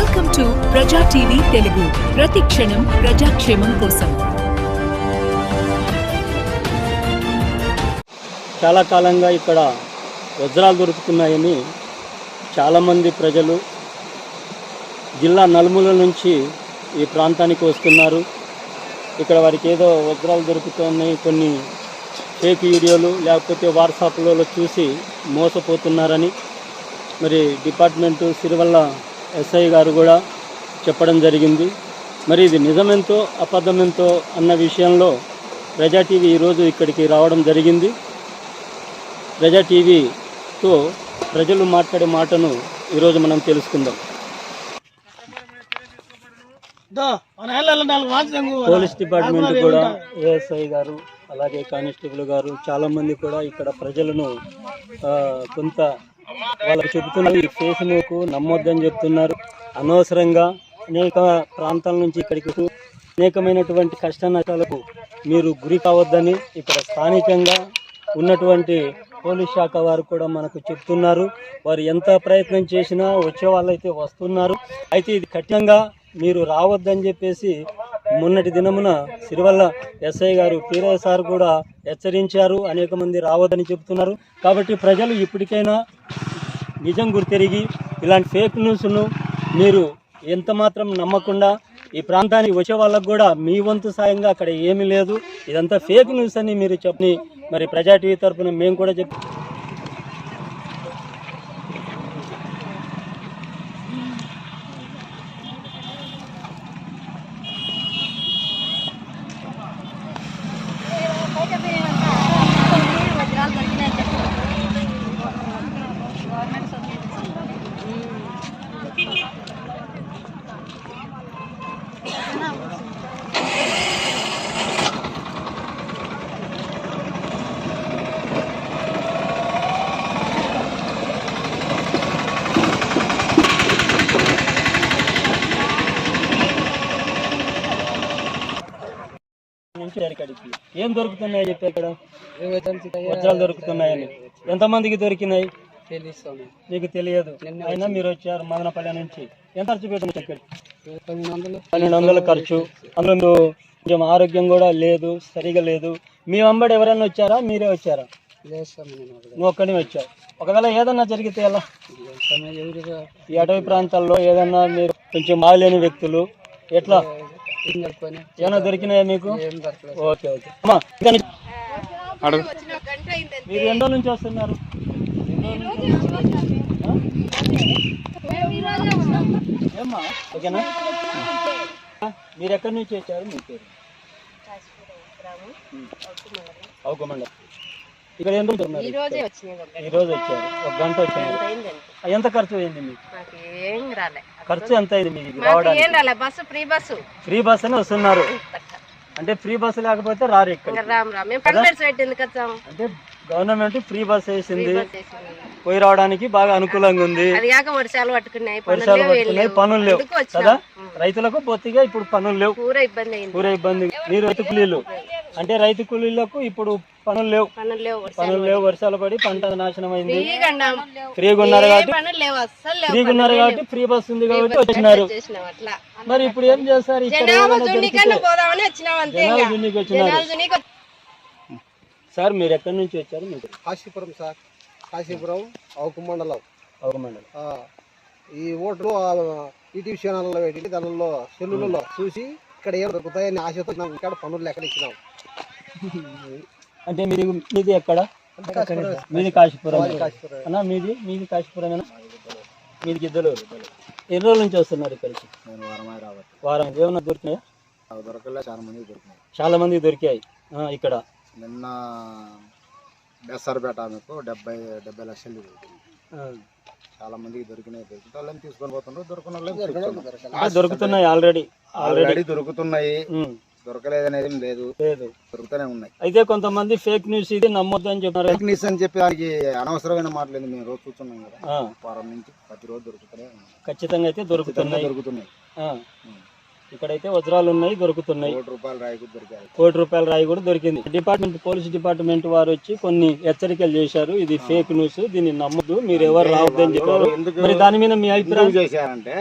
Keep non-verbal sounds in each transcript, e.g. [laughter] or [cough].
Welcome to Praja TV Telugu. ప్రతి క్షణం ప్రజాక్షేమం కోసం. చాలా కాలంగా ఇక్కడ వజ్రాలు దొరుకుతున్నాయని చాలామంది ప్రజలు జిల్లా నలుమూల నుంచి ఈ ప్రాంతానికి వస్తున్నారు. ఇక్కడ వారికి ఏదో వజ్రాలు దొరుకుతున్నాయి కొన్ని ఫేక్ వీడియోలు లేకపోతే వాట్సాప్లలో చూసి మోసపోతున్నారని మరి డిపార్ట్మెంటు సిరివల్ల ఎస్ఐ గారు కూడా చెప్పడం జరిగింది. మరి ఇది నిజమెంతో అబద్ధమెంతో అన్న విషయంలో ప్రజా టీవీ ఈరోజు ఇక్కడికి రావడం జరిగింది. ప్రజా టీవీతో ప్రజలు మాట్లాడే మాటను ఈరోజు మనం తెలుసుకుందాం. పోలీస్ డిపార్ట్మెంట్ కూడా ఏఎస్ఐ గారు అలాగే కానిస్టేబుల్ గారు చాలా మంది కూడా ఇక్కడ ప్రజలను కొంత వాళ్ళకి చెబుతున్నారు ఈ ఫేస్బుక్ నమ్మొద్దని చెప్తున్నారు. అనవసరంగా అనేక ప్రాంతాల నుంచి ఇక్కడికి అనేకమైనటువంటి కష్ట నష్టాలకు మీరు గురి కావద్దని ఇక్కడ స్థానికంగా ఉన్నటువంటి పోలీస్ శాఖ వారు కూడా మనకు చెప్తున్నారు. వారు ఎంత ప్రయత్నం చేసినా వచ్చే వాళ్ళైతే వస్తున్నారు. అయితే ఇది కఠినంగా మీరు రావద్దని చెప్పేసి మొన్నటి దినమున సిరివల్ల ఎస్ఐ గారు పీరయ్య సార్ కూడా హెచ్చరించారు. అనేక మంది రావద్దని చెబుతున్నారు. కాబట్టి ప్రజలు ఇప్పటికైనా నిజం గుర్తెరిగి ఇలాంటి ఫేక్ న్యూస్ను మీరు ఎంత మాత్రం నమ్మకుండా ఈ ప్రాంతానికి వచ్చే వాళ్ళకు కూడా మీ వంతు సాయంగా అక్కడ ఏమీ లేదు. ఇదంతా ఫేక్ న్యూస్ అని మీరు చెప్పని మరి ప్రజా టీవీ తరఫున మేము కూడా చెప్ వజ్రాలు దొరికినాయి నుంచి అక్కడికి ఏం దొరుకుతున్నాయి చెప్పి ఇక్కడ? వజ్రాలు దొరుకుతున్నాయని. ఎంతమందికి దొరికినాయి? మీకు తెలియదు. అయినా మీరు వచ్చారు మదనపల్లి నుంచి. ఎంత ఖర్చు పెట్టిన ఇక్కడ? పన్నెండు వందలు ఖర్చు. అందులో మీరు కొంచెం ఆరోగ్యం కూడా లేదు సరిగా లేదు. మీ వెంబడి ఎవరైనా వచ్చారా? మీరే వచ్చారా? నువ్వు ఒక్కడే వచ్చావు. ఒకవేళ ఏదన్నా జరిగితే ఎలా? ఈ అటవీ ప్రాంతాల్లో ఏదన్నా మీరు కొంచెం బాగలేని వ్యక్తులు ఎట్లా? ఏమైనా దొరికినాయా మీకు? Okay okay. అమ్మా మీరు ఎన్నో నుంచి వస్తున్నారు? ఏమ్మా ఓకేనా? మీరు ఎక్కడి నుంచి వచ్చారు? మీ పేరు? అవుకోమండ ఇక్కడ రోజులు ఉన్నారు? ఈ రోజే వచ్చినాయి. ఈ రోజు వచ్చారు. ఒక గంట వచ్చారు. ఎంత ఖర్చు అయింది మీకు? ఏం రాలే. ఖర్చు ఎంత అయింది మీకు రావడానికి? ఏం రాలే bus free bus. Free bus అని వస్తున్నారు. అంటే ఫ్రీ బస్సు లేకపోతే రారు ఇక్కడ రామ్ రామ్. మేము కంప్లైంట్స్ అంటే గవర్నమెంట్ ఫ్రీ బస్ వేసింది. పోయి రావడానికి బాగా అనుకూలంగా ఉంది. అది కాక వర్షాలు పట్టుకున్నాయి పనులు వర్షాలు. పనులు లేవు. కదా. రైతులకు బొత్తిగా ఇప్పుడు పనులు లేవు. పూర ఇబ్బంది పూర ఇబ్బంది. మీరు రైతు కూలీలు. అంటే రైతు కూలీలకు ఇప్పుడు పనులు లేవు. పనులు లేవు వర్షాలు పడి పంట నాశనం అయింది. ఫ్రీగా ఉన్నారు కాబట్టి ఫ్రీగా ఉన్నారు కాబట్టి ఫ్రీ బస్ ఉంది కాబట్టి వచ్చినారు. చేసినాం అట్లా. మరి ఇప్పుడు ఏం చేస్తారు? వచ్చినారు. సార్ మీరు ఎక్కడి నుంచి వచ్చారు? మీకు కాశీపురం సార్. కాశీపురం అవుకు మండలం. ఒక మండలం. ఆ, ఈ ఓట్లు ఈటీవీ ఛానల్లో పెట్టి దానిలో సెల్లులలో చూసి ఇక్కడ ఏం దొరుకుతాయని ఆశతో ఇక్కడ పనులు ఎక్కడ ఇచ్చినాం. [laughs] అంటే మీది మీది ఎక్కడ? మీది కాశీపురం. కాశీపురం. అన్నా మీది మీది కాశీపురమేనా మీది గిద్దలు ఎన్ని రోజుల నుంచి వస్తున్నారు ఇక్కడికి? వారం. ఏమన్నా దొరికినాయా? దొరకలే చాలా మంది దొరికినాయి. చాలా మందికి దొరికాయి. ఇక్కడ. నిన్న బెస్సర్పేట ఆమెకు డెబ్బై డెబ్బై లక్షలు. చాలా మందికి దొరికినాయి. దొరికిన వాళ్ళని తీసుకొని. అంటే దొరుకుతున్నాయి ఆల్రెడీ ఆల్రెడీ దొరుకుతున్నాయి. దొరకలేదనేది లేదు. లేదు. దొరుకుతూనే ఉన్నాయి. అయితే కొంతమంది ఫేక్ న్యూస్ ఇది నమ్మొద్దు అని చెప్పారు. ఫేక్ న్యూస్ అని చెప్పి దానికి అనవసరమైన మాటలేదు మేము రోజు చూస్తున్నాం కదా. వారం నుంచి ప్రతిరోజు దొరుకుతూనే ఉన్నాయి. ఖచ్చితంగా అయితే దొరుకుతున్నాయి. దొరుకుతున్నాయి. ఆ. ఇక్కడైతే వజ్రాలు ఉన్నాయి దొరుకుతున్నాయి. కోటి రూపాయలు రాయికు దొరికాయి. కోటి రూపాయల రాయి కూడా దొరికింది. డిపార్ట్మెంట్ పోలీస్ డిపార్ట్మెంట్ వారు వచ్చి కొన్ని హెచ్చరికలు చేశారు. ఇది ఫేక్ న్యూస్ దీన్ని నమ్మద్దు మీరు ఎవరు రావద్దని చెప్పారు. మరి దాని మీద మీ అభిప్రాయం? చేశారంటే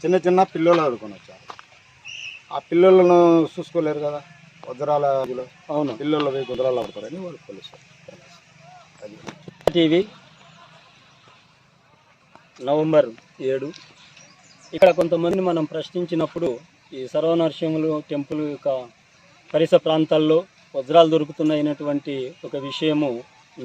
చిన్న చిన్న పిల్లలు ఆడుకొని వచ్చారు. ఆ పిల్లలను చూసుకోలేరు కదా వజ్రాల అవును. పిల్లలు పోయి వజ్రాలు ఆడతారని వాళ్ళు పోలీసు అది టీవీ నవంబర్ ఏడు. ఇక్కడ కొంతమంది మనం ప్రశ్నించినప్పుడు ఈ సర్వనరసింహులు టెంపుల్ యొక్క పరిసర ప్రాంతాల్లో వజ్రాలు దొరుకుతున్నాయనేటువంటి ఒక విషయము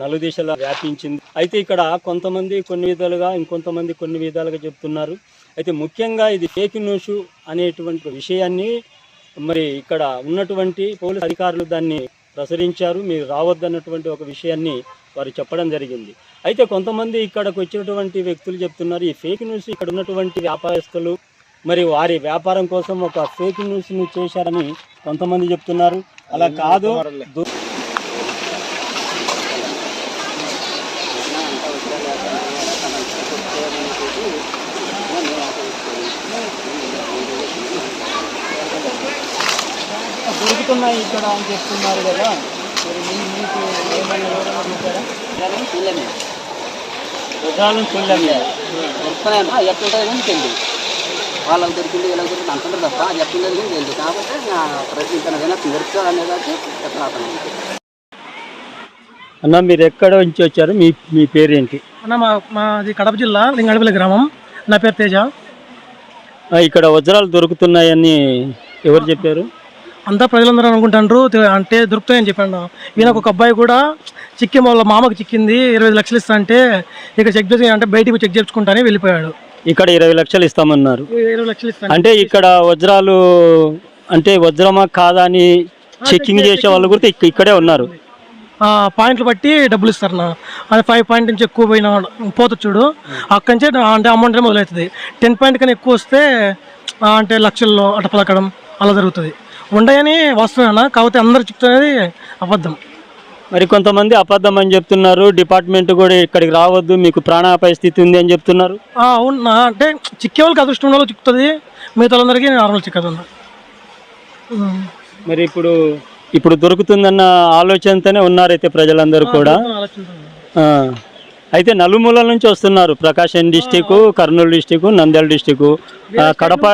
నలుదిశలా వ్యాపించింది. అయితే ఇక్కడ కొంతమంది కొన్ని విధాలుగా ఇంకొంతమంది కొన్ని విధాలుగా చెప్తున్నారు. అయితే ముఖ్యంగా ఇది ఫేక్ న్యూస్ అనేటువంటి విషయాన్ని మరి ఇక్కడ ఉన్నటువంటి పోలీస్ అధికారులు దాన్ని ప్రసరించారు. మీరు రావద్దన్నటువంటి ఒక విషయాన్ని వారు చెప్పడం జరిగింది. అయితే కొంతమంది ఇక్కడకు వచ్చినటువంటి వ్యక్తులు చెప్తున్నారు ఈ ఫేక్ న్యూస్ ఇక్కడ ఉన్నటువంటి వ్యాపారస్తులు మరి వారి వ్యాపారం కోసం ఒక ఫేక్ న్యూస్ను చేశారని కొంతమంది చెప్తున్నారు. అలా కాదు. దొరుకుతున్నాయి ఇక్కడ అని చెప్తున్నారు కదా. మరి మీ- మీకు ఏమైనా వివరణ చూపారా చూడలేమే వజ్రాలను చూడలేము వస్తున్నాయమ్మా ఎట్లుంటుంది కానీ తెలియదు వాళ్ళకి దొరికింది వీళ్ళకి దొరికింది అంటుంటారు తప్ప అది ఎట్లుంటుంది కానీ తెలియదు. కాబట్టి నా ప్రశ్నించిన దొరుకుతుంది అనేది. చెప్తున్నాను అన్న మీరు ఎక్కడ నుంచి వచ్చారు? మీ మీ పేరేంటి? అన్న మా మాది కడప జిల్లా లింగడపల్లి గ్రామం. నా పేరు తేజ. ఇక్కడ వజ్రాలు దొరుకుతున్నాయని ఎవరు చెప్పారు? అంతా ప్రజలందరూ అనుకుంటారు తె- అంటే దొరుకుతాయని చెప్పాను. ఈయనకు ఒక అబ్బాయి కూడా చిక్కి వాళ్ళ మామకు చిక్కింది. ఇరవై లక్షలు ఇస్తా అంటే ఇక చెక్ చేసి అంటే బయటికి చెక్ చేసుకుంటానే వెళ్ళిపోయాడు. ఇక్కడ ఇరవై లక్షలు ఇస్తామన్నారు. ఇరవై లక్షలు ఇస్తాను అంటే ఇక్కడ వజ్రాలు అంటే వజ్రమా కాదా అని చెకింగ్ చేసే వాళ్ళు కూడా ఇక్క- ఇక్కడే ఉన్నారు. పాయింట్లు బట్టి డబ్బులు ఇస్తారు నా అది ఫైవ్ పాయింట్ నుంచి ఎక్కువ పోయిన పోతుంది చూడు. అక్కడి నుంచే అంటే అమౌంట్ మొదలవుతుంది. టెన్ పాయింట్ కన్నా ఎక్కువ వస్తే అంటే లక్షల్లో అట పలకడం అలా జరుగుతుంది. ఉండయని వస్తున్నాయన్న కాకపోతే అందరు చెప్తున్నది అబద్ధం. మరి కొంతమంది అబద్ధం అని చెప్తున్నారు. డిపార్ట్మెంట్ కూడా ఇక్కడికి రావద్దు. మీకు ప్రాణాపాయ స్థితి ఉంది అని చెప్తున్నారు. ఆ, అవును నా. అంటే చిక్కే వాళ్ళకి అదృష్టం వాళ్ళకి చిక్కుతుంది మిగతా వాళ్ళందరికీ నార్మల్ చిక్కదు. మరి ఇప్పుడు ఇప్పుడు దొరుకుతుందన్న ఆలోచనతోనే ఉన్నారైతే ప్రజలందరూ కూడా. ఆ, అయితే నలుమూలల నుంచి వస్తున్నారు. Prakasam district Kurnool district Nandyal district Kadapa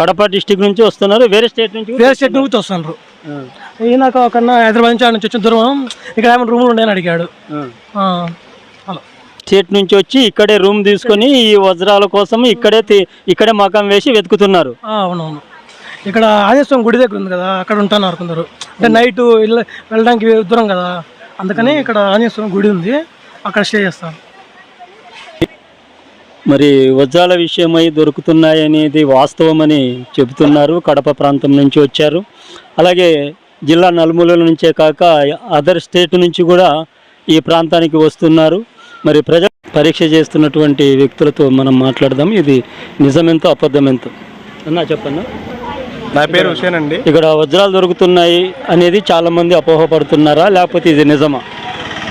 Kadapa district నుంచి వస్తున్నారు. వేరే స్టేట్ నుంచి వేరే స్టేట్ నుంచి వస్తున్నారు. ఈయనకు ఒక హైదరాబాద్ నుంచి ఆడ నుంచి వచ్చిన దూరం ఇక్కడ ఏమైనా రూమ్లు ఉన్నాయని అడిగాడు. స్టేట్ నుంచి వచ్చి ఇక్కడే రూమ్ తీసుకొని ఈ వజ్రాల కోసం ఇక్కడే ఇక్కడే మకాం వేసి వెతుకుతున్నారు. అవునవును. ఇక్కడ ఆదిస్వామి గుడి దగ్గర ఉంది కదా అక్కడ ఉంటున్నారు కొందరు. అంటే నైట్ వెళ్ళ వెళ్ళడానికి దూరం కదా. అందుకని ఇక్కడ ఆంజనేయ గుడి ఉంది. అక్కడ స్టే చేస్తాను. మరి వజ్రాల విషయమై దొరుకుతున్నాయనేది వాస్తవమని చెబుతున్నారు. కడప ప్రాంతం నుంచి వచ్చారు. అలాగే జిల్లా నలుమూలల నుంచే కాక అదర్ స్టేట్ నుంచి కూడా ఈ ప్రాంతానికి వస్తున్నారు. మరి ప్రజ పరీక్ష చేస్తున్నటువంటి వ్యక్తులతో మనం మాట్లాడదాం. ఇది నిజమెంతో అబద్ధమెంతో? అన్నా చెప్పన్నా? నా పేరు హుసేన్ అండి. ఇక్కడ వజ్రాలు దొరుకుతున్నాయి అనేది చాలా మంది అపోహపడుతున్నారా? లేకపోతే ఇది నిజమా?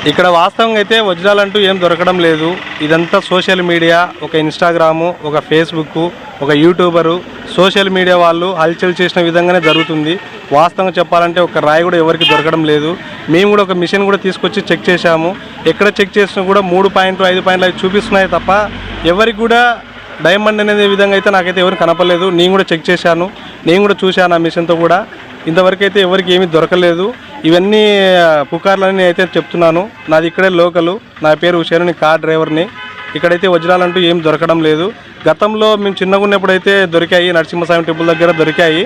ఇక్కడ వాస్తవంగా అయితే వజ్రాలంటూ ఏం దొరకడం లేదు. ఇదంతా సోషల్ మీడియా ఒక ఇన్స్టాగ్రాము ఒక ఫేస్బుక్ ఒక యూట్యూబరు. సోషల్ మీడియా వాళ్ళు హల్చల్ చేసిన విధంగానే జరుగుతుంది. వాస్తవంగా చెప్పాలంటే ఒక రాయి కూడా ఎవరికి దొరకడం లేదు. మేము కూడా ఒక మిషన్ కూడా తీసుకొచ్చి చెక్ చేశాము. ఎక్కడ చెక్ చేసినా కూడా మూడు పాయింట్లు ఐదు పాయింట్లు అవి చూపిస్తున్నాయి తప్ప ఎవరికి కూడా డైమండ్ అనేది విధంగా అయితే నాకైతే ఎవరు కనపడలేదు. నేను కూడా చెక్ చేశాను. నేను కూడా చూశాను ఆ మిషన్తో కూడా. ఇంతవరకు అయితే ఎవరికి ఏమీ దొరకలేదు. ఇవన్నీ పుకార్లని నేను అయితే చెప్తున్నాను. నాది ఇక్కడే లోకలు. నా పేరు హుషేన్ నేను కార్ డ్రైవర్ని. ఇక్కడైతే వజ్రాలంటూ ఏం దొరకడం లేదు. గతంలో మేము చిన్నగా ఉన్నప్పుడైతే దొరికాయి నరసింహస్వామి టెంపుల్ దగ్గర దొరికాయి.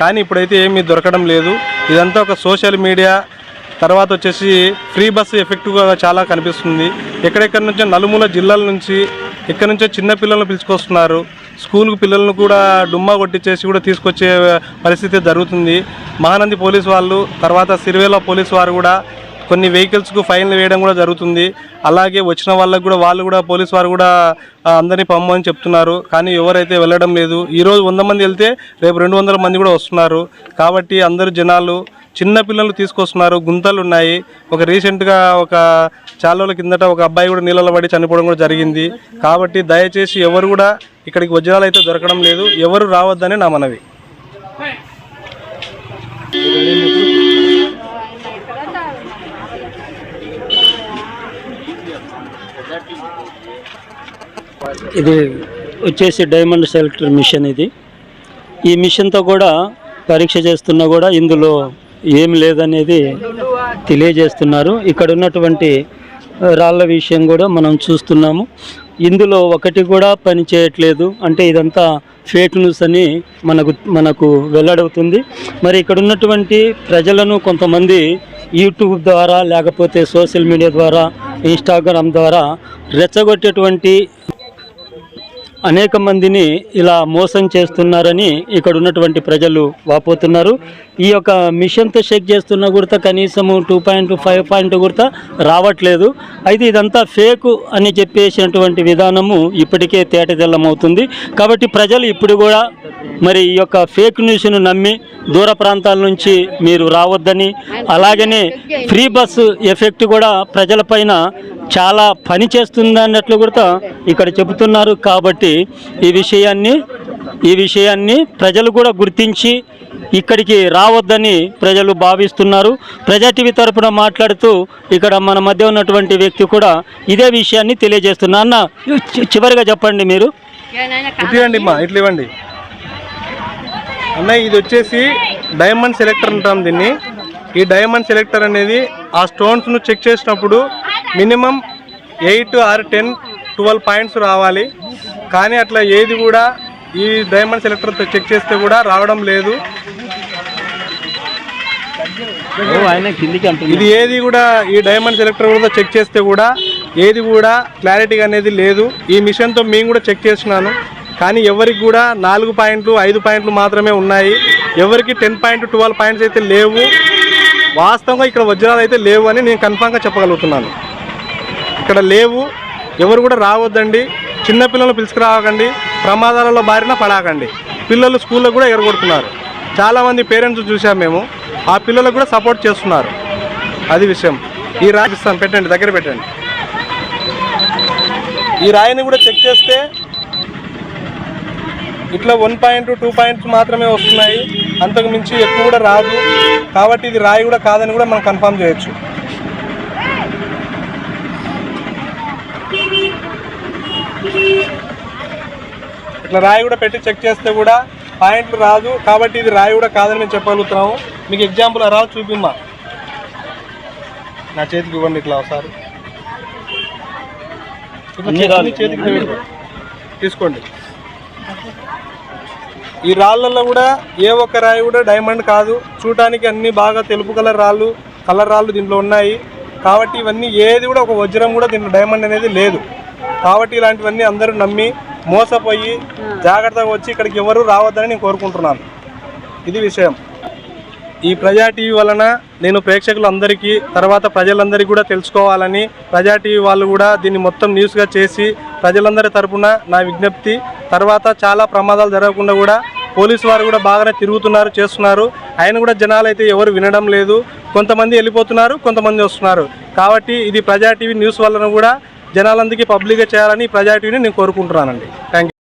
కానీ ఇప్పుడైతే ఏమీ దొరకడం లేదు. ఇదంతా ఒక సోషల్ మీడియా. తర్వాత వచ్చేసి ఫ్రీ బస్సు ఎఫెక్టివ్గా చాలా కనిపిస్తుంది. ఎక్కడెక్కడి నుంచో నలుమూల జిల్లాల నుంచి ఎక్కడి నుంచో చిన్నపిల్లలను పిలుచుకొస్తున్నారు. స్కూల్కు పిల్లలను కూడా డుమ్మా కొట్టించేసి కూడా తీసుకొచ్చే పరిస్థితి జరుగుతుంది. మహానంది పోలీస్ వాళ్ళు తర్వాత సిరివేల పోలీస్ వారు కూడా కొన్ని వెహికల్స్కు ఫైన్లు వేయడం కూడా జరుగుతుంది. అలాగే వచ్చిన వాళ్ళకు కూడా వాళ్ళు కూడా పోలీస్ వారు కూడా అందరినీ పంపమని చెప్తున్నారు. కానీ ఎవరైతే వెళ్ళడం లేదు ఈరోజు వంద మంది వెళ్తే రేపు రెండు వందల మంది కూడా వస్తున్నారు. కాబట్టి అందరు జనాలు చిన్న పిల్లలు తీసుకొస్తున్నారు గుంతలు ఉన్నాయి ఒక రీసెంట్గా ఒక చాలా రోజుల కిందట ఒక అబ్బాయి కూడా నీళ్ళలో పడి చనిపోవడం కూడా జరిగింది. కాబట్టి దయచేసి ఎవరు కూడా ఇక్కడికి వజ్రాలు అయితే దొరకడం లేదు. ఎవరు రావద్దని నా మనవి. ఇది వచ్చేసి డైమండ్ సెలెక్టర్ మిషన్ ఇది. ఈ మిషన్తో కూడా పరీక్ష చేస్తున్నా కూడా ఇందులో ఏం లేదనేది తెలియజేస్తున్నారు. ఇక్కడ ఉన్నటువంటి రాళ్ళ విషయం కూడా మనం చూస్తున్నాము. ఇందులో ఒకటి కూడా పని చేయట్లేదు అంటే ఇదంతా ఫేక్ న్యూస్ అని మనకు మనకు వెల్లడవుతుంది. మరి ఇక్కడ ఉన్నటువంటి ప్రజలను కొంతమంది యూట్యూబ్ ద్వారా లేకపోతే సోషల్ మీడియా ద్వారా ఇన్స్టాగ్రామ్ ద్వారా రెచ్చగొట్టేటువంటి అనేక మందిని ఇలా మోసం చేస్తున్నారని ఇక్కడ ఉన్నటువంటి ప్రజలు వాపోతున్నారు. ఈ యొక్క మిషన్తో చెక్ చేస్తున్న కూడా కనీసము టూ పాయింట్ ఫైవ్ పాయింట్ కూడా రావట్లేదు. అయితే ఇదంతా ఫేక్ అని చెప్పేసినటువంటి విధానము ఇప్పటికే తేటతెల్లమవుతుంది. కాబట్టి ప్రజలు ఇప్పుడు కూడా మరి ఈ యొక్క ఫేక్ న్యూస్ను నమ్మి దూర ప్రాంతాల నుంచి మీరు రావద్దని అలాగనే ఫ్రీ బస్సు ఎఫెక్ట్ కూడా ప్రజలపైన చాలా పని చేస్తుందన్నట్లు కూడా ఇక్కడ చెబుతున్నారు. కాబట్టి ఈ విషయాన్ని ఈ విషయాన్ని ప్రజలు కూడా గుర్తించి ఇక్కడికి రావద్దని ప్రజలు భావిస్తున్నారు. ప్రజా టీవీ తరపున మాట్లాడుతూ ఇక్కడ మన మధ్య ఉన్నటువంటి వ్యక్తి కూడా ఇదే విషయాన్ని తెలియజేస్తున్నా. అన్న చివరిగా చెప్పండి మీరు. ఇట్లా ఇవ్వండి. అన్న ఇది వచ్చేసి డైమండ్ సెలెక్టర్ అంటాం దీన్ని. ఈ డైమండ్ సెలెక్టర్ అనేది ఆ స్టోన్స్ను చెక్ చేసినప్పుడు minimum eight or ten twelve points రావాలి. కానీ అట్లా ఏది కూడా ఈ డైమండ్ సెలెక్టర్తో చెక్ చేస్తే కూడా రావడం లేదు. ఇది ఏది కూడా ఈ డైమండ్ సెలెక్టర్ కూడా చెక్ చేస్తే కూడా ఏది కూడా క్లారిటీ అనేది లేదు. ఈ మిషన్తో మేము కూడా చెక్ చేసినాను కానీ ఎవరికి కూడా నాలుగు పాయింట్లు ఐదు పాయింట్లు మాత్రమే ఉన్నాయి. ఎవరికి టెన్ పాయింట్ ట్వెల్వ్ పాయింట్స్ అయితే లేవు. వాస్తవంగా ఇక్కడ వజ్రాలు అయితే లేవు అని నేను కన్ఫామ్గా చెప్పగలుగుతున్నాను. ఇక్కడ లేవు. ఎవరు కూడా రావద్దండి. చిన్నపిల్లలు పిలుచుకురావకండి ప్రమాదాలలో బారిన పడాకండి. పిల్లలు స్కూల్లో కూడా ఎగరగొడుతున్నారు. చాలామంది పేరెంట్స్ చూసాం మేము. ఆ పిల్లలకు కూడా సపోర్ట్ చేస్తున్నారు. అది విషయం. ఈ రాయి ఇస్తాను పెట్టండి. దగ్గర పెట్టండి. ఈ రాయిని కూడా చెక్ చేస్తే ఇట్లా వన్ పాయింట్ టూ పాయింట్స్ మాత్రమే వస్తున్నాయి. అంతకు మించి ఎక్కువ కూడా రాదు. కాబట్టి ఇది రాయి కూడా కాదని కూడా మనం కన్ఫర్మ్ చేయొచ్చు. ఇట్లా రాయి కూడా పెట్టి చెక్ చేస్తే కూడా పాయింట్లు రాదు. కాబట్టి ఇది రాయి కూడా కాదని మేము చెప్పగలుగుతున్నాము. మీకు ఎగ్జాంపుల్ రా చూపిమ్మా. నా చేతికి ఇవ్వండి ఇట్లా ఒకసారి. చేతికి-. తీసుకోండి. ఈ రాళ్ళల్లో కూడా ఏ ఒక్క రాయి కూడా డైమండ్ కాదు. చూడటానికి అన్ని బాగా తెలుపు కలర్ రాళ్ళు కలర్ రాళ్ళు దీంట్లో ఉన్నాయి. కాబట్టి ఇవన్నీ ఏది కూడా ఒక వజ్రం కూడా దీంట్లో డైమండ్ అనేది లేదు. కాబట్టి ఇలాంటివన్నీ అందరూ నమ్మి మోసపోయి జాగ్రత్తగా వచ్చి ఇక్కడికి ఎవరు రావద్దని నేను కోరుకుంటున్నాను. ఇది విషయం. ఈ ప్రజా టీవీ వలన నేను ప్రేక్షకులందరికీ తర్వాత ప్రజలందరికీ కూడా తెలుసుకోవాలని ప్రజా టీవీ వాళ్ళు కూడా దీన్ని మొత్తం న్యూస్గా చేసి ప్రజలందరి తరపున నా విజ్ఞప్తి తర్వాత చాలా ప్రమాదాలు జరగకుండా కూడా పోలీసు వారు కూడా బాగానే తిరుగుతున్నారు చేస్తున్నారు. ఆయన కూడా జనాలు అయితే ఎవరు వినడం లేదు. కొంతమంది వెళ్ళిపోతున్నారు కొంతమంది వస్తున్నారు. కాబట్టి ఇది ప్రజా టీవీ న్యూస్ వలన కూడా జనాలందరికీ పబ్లిక్గా చేయాలని ప్రజా టీవీని నేను కోరుకుంటున్నానండి. Thank you